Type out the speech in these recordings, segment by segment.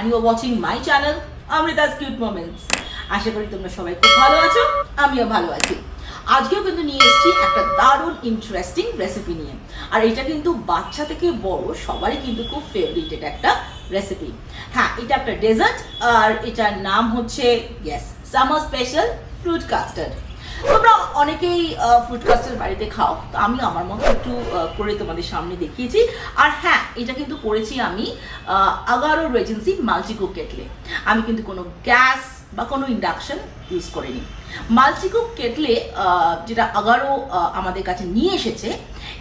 and you are watching my channel, Amrita's Cute Moments. আশা করি তোমরা সবাই খুব ভালো আছো আমিও ভালো আছি। আজকেও কিন্তু নিয়ে এসেছি একটা দারুণ ইন্টারেস্টিং রেসিপি নিয়ে। আর এটা কিন্তু বাচ্চা থেকে বড় সবারই কিন্তু খুব ফেভারিট এটা একটা রেসিপি হ্যাঁ এটা একটা ডেজার্ট আর এটার নাম হচ্ছে yes summer special fruit custard তোমরা অনেকেই ফুড কাস্টার বাড়িতে খাও। তো আমি আমার মতো একটু করে তোমাদের সামনে দেখিয়েছি। আর হ্যাঁ এটা কিন্তু করেছি আমি আগারো রেজেন্সি মাল্টিকুক কেটলে আমি কিন্তু কোনো গ্যাস বা কোনো ইন্ডাকশন ইউজ করিনি। মাল্টিকুক কেটলে যেটা আগারো আমাদের কাছে নিয়ে এসেছে,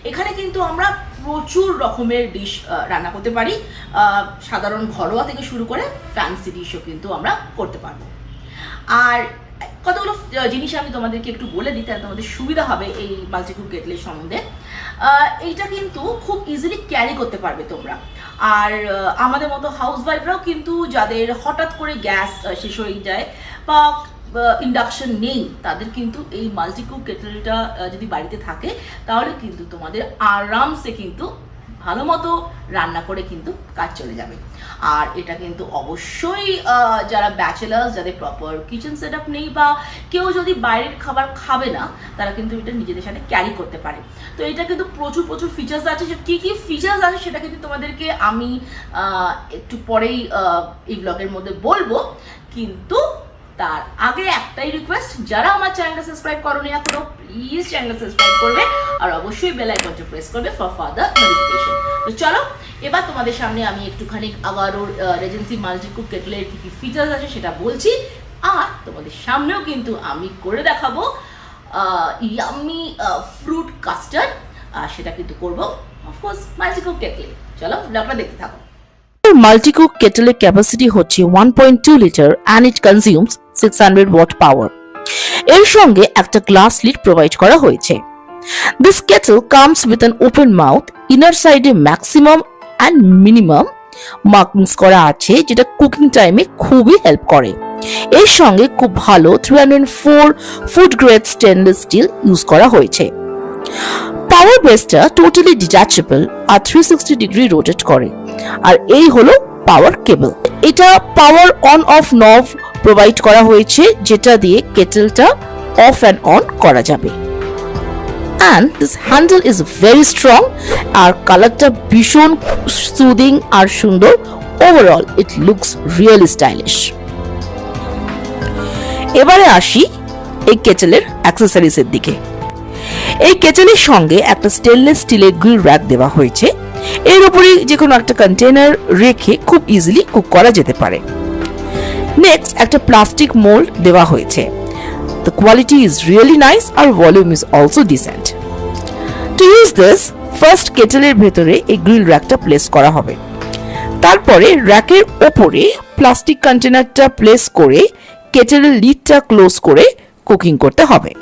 এখানে কিন্তু আমরা প্রচুর রকমের ডিশ রান্না করতে পারি। সাধারণ ঘরোয়া থেকে শুরু করে ফ্যান্সি ডিশও কিন্তু আমরা করতে পারব। আর কতগুলো জিনিস আমি তোমাদেরকে একটু বলে দিই, তাহলে তোমাদের সুবিধা হবে এই মাল্টিকুক কেটলের সম্বন্ধে। এইটা কিন্তু খুব ইজিলি ক্যারি করতে পারবে তোমরা। আর আমাদের মতো হাউস ওয়াইফরাও কিন্তু যাদের হঠাৎ করে গ্যাস শেষ হয়ে যায় বা ইন্ডাকশন নেই, তাদের কিন্তু এই মাল্টিকুক কেটলটা যদি বাড়িতে থাকে, তাহলে কিন্তু তোমাদের আরামসে কিন্তু ভালো মতো রান্না করে কিন্তু কাজ চলে যাবে। আর এটা কিন্তু অবশ্যই যারা ব্যাচেলার্স যাদের প্রপার কিচেন সেট আপ নেই বা কেউ যদি বাইরের খাবার খাবে না, তারা কিন্তু এটা নিজেদের সাথে ক্যারি করতে পারে। তো এটা কিন্তু প্রচুর প্রচুর ফিচার্স আছে। যে কী কী ফিচার্স আছে সেটা কিন্তু তোমাদেরকে আমি একটু পরেই এই ব্লগের মধ্যে বলব। কিন্তু তার আগে একটাই রিকোয়েস্ট যারা আমার চ্যানেলটা সাবস্ক্রাইব করোনি এখনও প্লিজ চ্যানেলটা সাবস্ক্রাইব করবে আর অবশ্যই বেল আইকনটা প্রেস করবে ফর ফার্দার নোটিফিকেশন তো চলো, এবার তোমাদের সামনে আমি একটুখানি আগারোর রেজেন্সি মাল্টিকুক কেটলের কী কী ফিচার্স আছে সেটা বলছি। আর তোমাদের সামনেও কিন্তু আমি করে দেখাবো ইয়ামি ফ্রুট কাস্টার্ড আর সেটা কিন্তু করব অফকোর্স মাল্টিকুক কেটলে চলো, ব্লগটা দেখতে থাকো। মাল্টিকুক কেটেলের ক্যাপাসিটি হচ্ছে one point two litre and it consumes six hundred watt এর সঙ্গে একটা গ্লাস লিড প্রোভাইড করা হয়েছে। This kettle comes with an open mouth inner সাইডে ম্যাক্সিমাম অ্যান্ড মিনিমাম মার্কিংস করা আছে, যেটা কুকিং টাইমে খুবই হেল্প করে। এর সঙ্গে খুব ভালো three hundred four food grade stainless steel use করা হয়েছে। পাওয়ার বেসটা টোটালি ডিটাচেবল আর থ্রি সিক্সটি ডিগ্রি রোটেট করে। আর এই হলো পাওয়ার কেবল এটা power on off knob provide করা হয়েছে, যেটা দিয়ে কেটেলটা অফ অ্যান্ড অন করা যাবে। And this handle is very strong আর কালারটা ভীষণ সুদিং আর সুন্দর। Overall it looks really stylish এবারে আসি এই কেটেলের অ্যাক্সেসরিজের দিকে। এই কেটেলের সঙ্গে একটা স্টেনলেস স্টিলের গ্রিল র্যাক দেওয়া হয়েছে। এর উপরে যে কোনো একটা কন্টেনার রেখে খুব ইজিলি কুক করা যেতে পারে। নেক্সট একটা প্লাস্টিক মোল্ড দেওয়া হয়েছে। The quality is really nice R volume is also decent to use this first কেটেলের ভেতরে এই গ্রিল র্যাকটা প্লেস করা হবে। তারপরে র্যাকের ওপরে প্লাস্টিক কন্টেনারটা প্লেস করে কেটেলের লিডটা ক্লোজ করে কুকিং করতে হবে।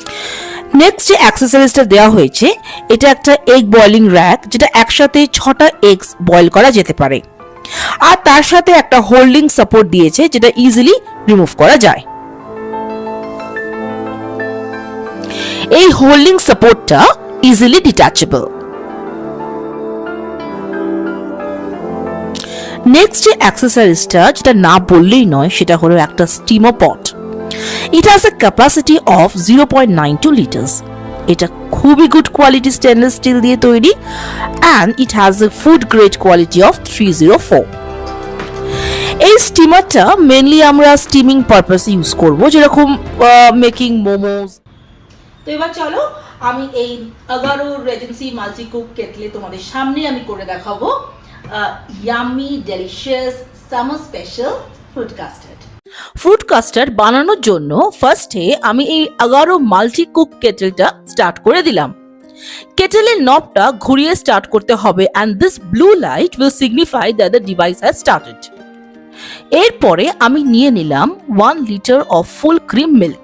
নেক্সট যে অ্যাক্সেসরিজটা দেওয়া হয়েছে, এটা একটা এগ বয়লিং র্যাক যেটা একসাথে ছটা এগস বয়েল করা যেতে পারে। আর তার সাথে একটা হোল্ডিং সাপোর্ট দিয়েছে, যেটা ইজিলি রিমুভ করা যায়। এই হোল্ডিং সাপোর্টটা ইজিলি ডিটাচেবল নেক্সট যে অ্যাক্সেসরিজটা যেটা না বললেই নয়, সেটা হলো একটা স্টিমো পট It has a capacity of 0.92 liters. এটা খুবই গুড কোয়ালিটি স্টেনলেস স্টিল দিয়ে তৈরি and it has a food grade quality of three zero four এই স্টিমারটা মেনলি আমরা স্টিমিং পারপাসে ইউজ করব, যেরকম মেকিং মোমোজ তো এবার চলো, আমি এই এগারো রেজেন্সি মাল্টিকুক কেটলে তোমাদের সামনে আমি করে দেখাবো yummy delicious summer special fruit custard fruit custard বানানোর জন্য ফার্স্টে আমি এই এগারো মাল্টি কুক কেটেলটা স্টার্ট করে দিলাম। কেটেলের নবটা ঘুরিয়ে স্টার্ট করতে হবে and this blue light will signify that the device has started এরপরে আমি নিয়ে নিলাম one litre of full cream milk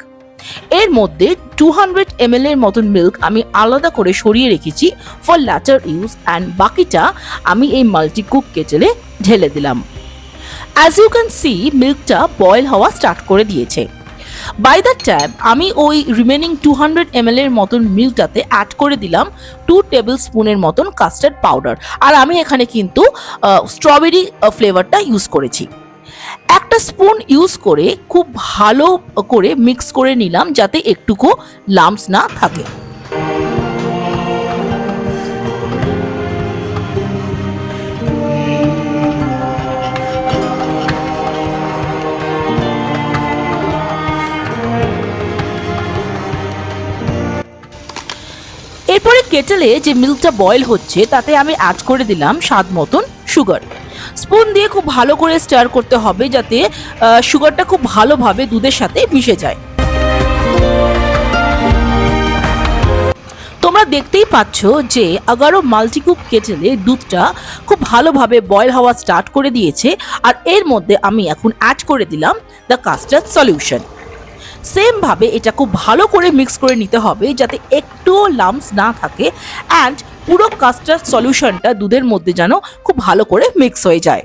এর মধ্যে টু হান্ড্রেড এম এর মতন মিল্ক আমি আলাদা করে সরিয়ে রেখেছি ফর ল্যাটার ইউজ অ্যান্ড বাকিটা আমি এই মাল্টি কুক কেটেলে ঢেলে দিলাম। অ্যাজ ইউ ক্যান সি মিল্কটা বয়েল হওয়া স্টার্ট করে দিয়েছে। বাই দ্য টাইম আমি ওই রিমেনিং টু হান্ড্রেড এম এর মতন মিল্কটাতে অ্যাড করে দিলাম টু টেবিল স্পুনের মতন কাস্টার্ড পাউডার আর আমি এখানে কিন্তু স্ট্রবেরি ফ্লেভারটা ইউজ করেছি। একটা স্পুন ইউজ করে খুব ভালো করে মিক্স করে নিলাম যাতে একটুকু লাম্পস না থাকে। এরপরে কেটেলে যে মিল্কটা বয়েল হচ্ছে, তাতে আমি অ্যাড করে দিলাম স্বাদ মতন সুগার স্পুন দিয়ে খুব ভালো করে স্টার করতে হবে যাতে সুগারটা খুব ভালোভাবে দুধের সাথে মিশে যায়। তোমরা দেখতেই পাচ্ছ যে এগারো মাল্টিকুক কেটেলে দুধটা খুব ভালোভাবে বয়েল হওয়া স্টার্ট করে দিয়েছে, আর এর মধ্যে আমি এখন অ্যাড করে দিলাম দ্য কাস্টার্ড সলিউশন সেম ভাবে এটা খুব ভালো করে মিক্স করে নিতে হবে যাতে একটুও লাম্পস না থাকে অ্যান্ড পুরো কাস্টার্ড সলিউশনটা দুধের মধ্যে যেন খুব ভালো করে মিক্স হয়ে যায়।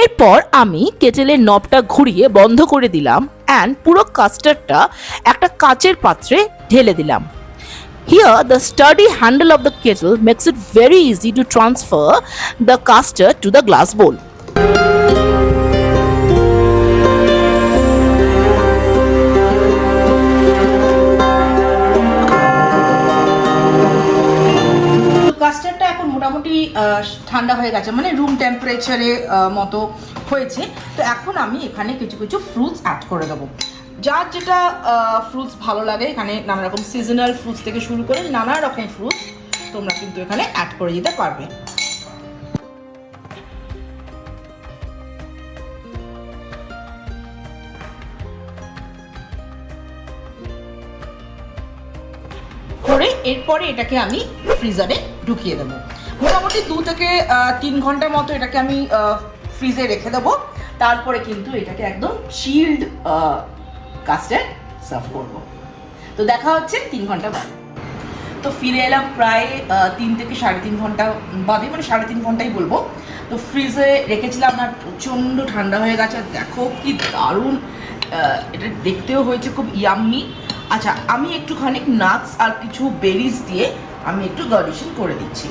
এরপর আমি কেটেলের নবটা ঘুরিয়ে বন্ধ করে দিলাম অ্যান্ড পুরো কাস্টার্ডটা একটা কাচের পাত্রে ঢেলে দিলাম। Here, the sturdy handle of the kettle makes it very easy to transfer the custard to the glass bowl. কাস্টার্ডটা এখন মোটামুটি ঠান্ডা হয়ে গেছে মানে রুম টেম্পারেচারে মতো হয়েছে তো এখন আমি এখানে কিছু কিছু ফ্রুটস অ্যাড করে দেবো যার যেটা ফ্রুটস ভালো লাগে, এখানে নানা রকম সিজনাল ফ্রুটস থেকে শুরু করে নানা রকম ফ্রুটস তোমরা কিন্তু এখানে অ্যাড করে দিতে পারবে। করে এরপরে এটাকে আমি ফ্রিজারে ঢুকিয়ে দেবো। মোটামুটি দু থেকে তিন ঘণ্টার মতো এটাকে আমি ফ্রিজে রেখে দেবো। তারপরে কিন্তু এটাকে একদম চিল্ড কাস্টার্ড সার্ভ করব। তো দেখা হচ্ছে তিন ঘণ্টা বাদে। তো ফিরে এলাম প্রায় তিন থেকে সাড়ে তিন ঘণ্টা বাদে মানে সাড়ে তিন ঘন্টাই বলব। তো ফ্রিজে রেখেছিলাম না প্রচণ্ড ঠান্ডা হয়ে গেছে দেখো কি দারুণ এটা দেখতেও হয়েছে খুব ইয়াম্মি আচ্ছা আমি একটুখানি নাটস আর কিছু বেরিজ দিয়ে আমি একটু গার্নিশন করে দিচ্ছি।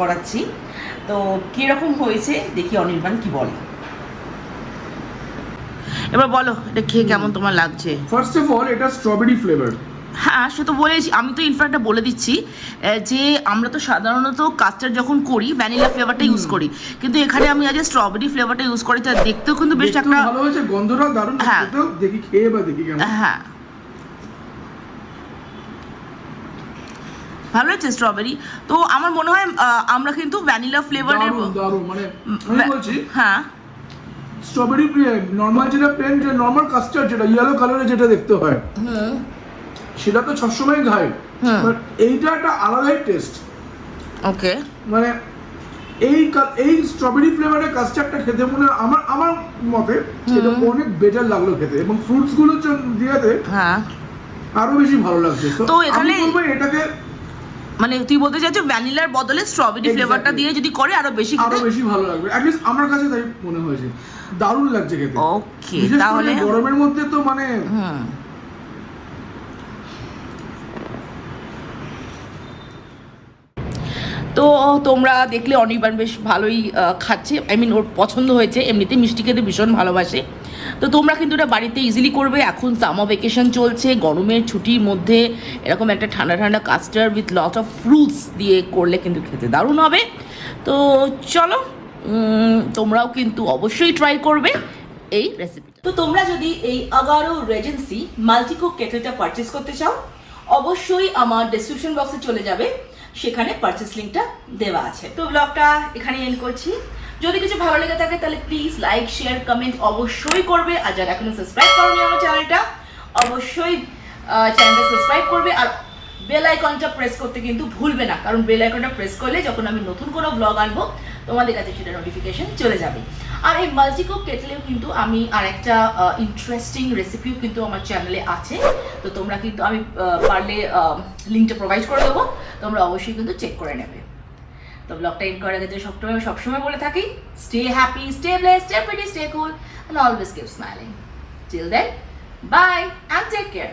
করাচ্ছি। তো কীরকম হয়েছে দেখি অনির্বাণ কি বলে। এবার বলো এটা খেয়ে কেমন তোমার লাগছে? ফার্স্ট অফ অল এটা স্ট্রবেরি ফ্লেভার হ্যাঁ সে তো বলেছি আমি তো ইনফ্যাক্ট বলে দিচ্ছি যে আমরা তো সাধারণত কাস্টার্ড যখন করি ভ্যানিলা ফ্লেভারটা ইউজ করি কিন্তু এখানে আমি আজ স্ট্রবেরি ফ্লেভারটা ইউজ করি তা দেখতেও কিন্তু বেশ একটা ভালো হয়েছে গন্ধটাও দারুণ হ্যাঁ। দেখি খেয়ে বা দেখি কেমন। হ্যাঁ। ভালো হয়েছে স্ট্রবেরি তো আমার মনে হয় আমরা কিন্তু ভ্যানিলা ফ্লেভারের দারুণ দারুণ মানে আমি বলছি হ্যাঁ। স্ট্রবেরি নর্মাল যেটা প্লেন যে নর্মাল কাস্টার্ড যেটা ইয়েলো কালারে যেটা দেখতে হয় সেটা তো সবসময় খাই বাট এইটা একটা আলাদাই টেস্ট ওকে মানে এই এই স্ট্রবেরি ফ্লেভারের কাস্টার্ডটা খেতে মনে আমার আমার মতে এটা অনেক বেটার লাগল খেতে এবং ফ্রুটসগুলো দিয়েতে হ্যাঁ। আরও বেশি ভালো লাগছে। তো এখানে- আমি বলব এটাকে মানে তুই বলতে চাইছো ভ্যানিলার বদলে স্ট্রবেরি ফ্লেভারটা দিয়ে যদি করে আরও বেশি আরও খেতে বেশি ভালো লাগবে। অ্যাটলিস্ট আমার কাছে তাই মনে হয়েছে। দারুণ লাগছে খেতে। ওকে তাহলে গরমের মধ্যে তো মানে হুম। তো তোমরা দেখলে অনির্বাণ বেশ ভালোই খাচ্ছে। আই মিন ওর পছন্দ হয়েছে। এমনিতে মিষ্টি খেতে ভীষণ ভালোবাসে। তো তোমরা কিন্তু এটা বাড়িতে ইজিলি করবে। এখন সামার ভেকেশন চলছে, গরমের ছুটির মধ্যে এরকম একটা ঠান্ডা ঠান্ডা custard with lot of fruits দিয়ে করলে কিন্তু খেতে দারুণ হবে। তো চলো তোমরাও কিন্তু অবশ্যই ট্রাই করবে এই রেসিপিটা তো তোমরা যদি এই আগারো রেজেন্সি মাল্টিকুক কেটেলটা পারচেস করতে চাও, অবশ্যই আমার ডেসক্রিপশন বক্সে চলে যাবে। সেখানে পারচেস লিঙ্কটা দেওয়া আছে। তো ব্লগটা এখানে এন্ড করছি। যদি কিছু ভালো লেগে থাকে, তাহলে প্লিজ লাইক শেয়ার কমেন্ট অবশ্যই করবে। আর যারা এখনও সাবস্ক্রাইব করনি আমার চ্যানেলটা অবশ্যই চ্যানেলটা সাবস্ক্রাইব করবে। আর বেল আইকনটা প্রেস করতে কিন্তু ভুলবে না। কারণ বেল আইকনটা প্রেস করলে যখন আমি নতুন কোনো ব্লগ আনব, তোমাদের কাছে সেটা নোটিফিকেশন চলে যাবে। আর এই মাল্টিকুক কেটলেও কিন্তু আমি আর একটা ইন্টারেস্টিং রেসিপিও কিন্তু আমার চ্যানেলে আছে। তো তোমরা কিন্তু, আমি পারলে লিঙ্কটা প্রোভাইড করে দেবো। তোমরা অবশ্যই কিন্তু চেক করে নেবে। তো ব্লগটা এন্ড করার আগে যে সবটা আমি সবসময় বলে থাকি stay happy stay bless stay pretty stay cool and always keep smiling till then bye and take care